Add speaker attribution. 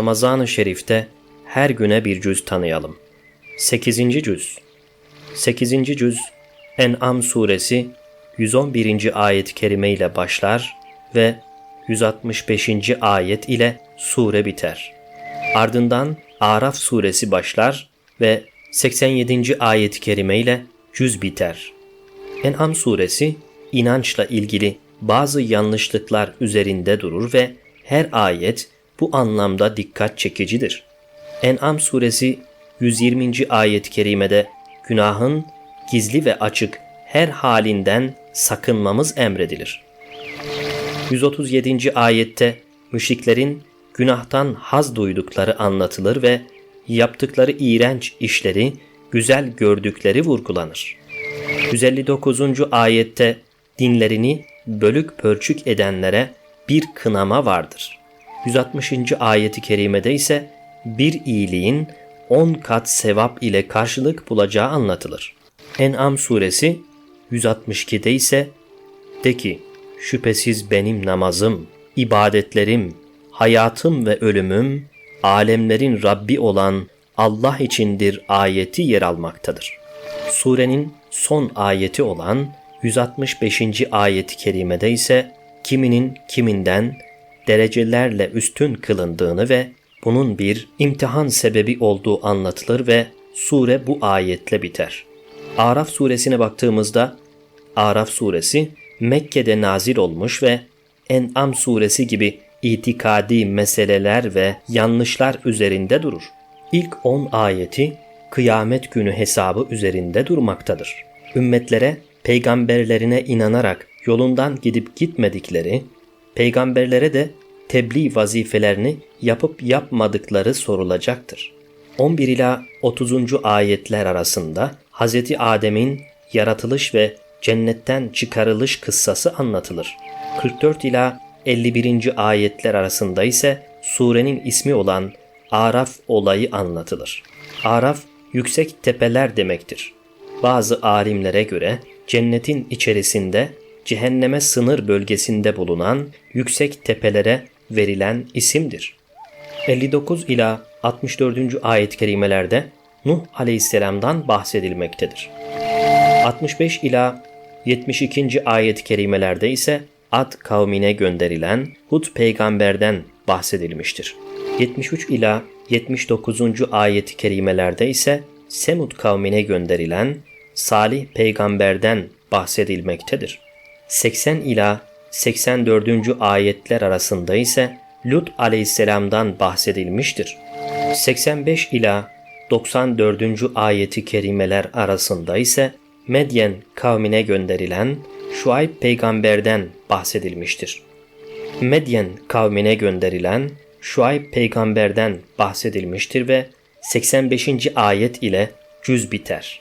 Speaker 1: Ramazan-ı Şerif'te her güne bir cüz tanıyalım. 8. cüz 8. cüz En'am suresi 111. ayet-i kerime ile başlar ve 165. ayet ile sure biter. Ardından Araf suresi başlar ve 87. ayet-i kerime ile cüz biter. En'am suresi inançla ilgili bazı yanlışlıklar üzerinde durur ve her ayet bu anlamda dikkat çekicidir. En'am suresi 120. ayet-i kerimede günahın gizli ve açık her halinden sakınmamız emredilir. 137. ayette müşriklerin günahtan haz duydukları anlatılır ve yaptıkları iğrenç işleri güzel gördükleri vurgulanır. 159. ayette dinlerini bölük pörçük edenlere bir kınama vardır. 160. ayeti kerimede ise bir iyiliğin 10 kat sevap ile karşılık bulacağı anlatılır. En'am suresi 162'de ise de ki şüphesiz benim namazım, ibadetlerim, hayatım ve ölümüm alemlerin Rabbi olan Allah içindir ayeti yer almaktadır. Surenin son ayeti olan 165. ayeti kerimede ise kiminin kiminden derecelerle üstün kılındığını ve bunun bir imtihan sebebi olduğu anlatılır ve sure bu ayetle biter. Araf suresine baktığımızda Araf suresi Mekke'de nazil olmuş ve En'am suresi gibi itikadi meseleler ve yanlışlar üzerinde durur. İlk 10 ayeti kıyamet günü hesabı üzerinde durmaktadır. Ümmetlere peygamberlerine inanarak yolundan gidip gitmedikleri, peygamberlere de tebliğ vazifelerini yapıp yapmadıkları sorulacaktır. 11 ila 30. ayetler arasında Hz. Adem'in yaratılış ve cennetten çıkarılış kıssası anlatılır. 44 ila 51. ayetler arasında ise surenin ismi olan Araf olayı anlatılır. Araf yüksek tepeler demektir. Bazı alimlere göre cennetin içerisinde cehenneme sınır bölgesinde bulunan yüksek tepelere verilen isimdir. 59 ila 64. ayet-i kerimelerde Nuh aleyhisselamdan bahsedilmektedir. 65 ila 72. ayet-i kerimelerde ise Ad kavmine gönderilen Hud peygamberden bahsedilmiştir. 73 ila 79. ayet-i kerimelerde ise Semud kavmine gönderilen Salih peygamberden bahsedilmektedir. 80 ila 84. ayetler arasında ise Lut aleyhisselamdan bahsedilmiştir. 85 ila 94. ayeti kerimeler arasında ise Medyen kavmine gönderilen Şuayb peygamberden bahsedilmiştir. Medyen kavmine gönderilen Şuayb peygamberden bahsedilmiştir ve 85. ayet ile cüz biter.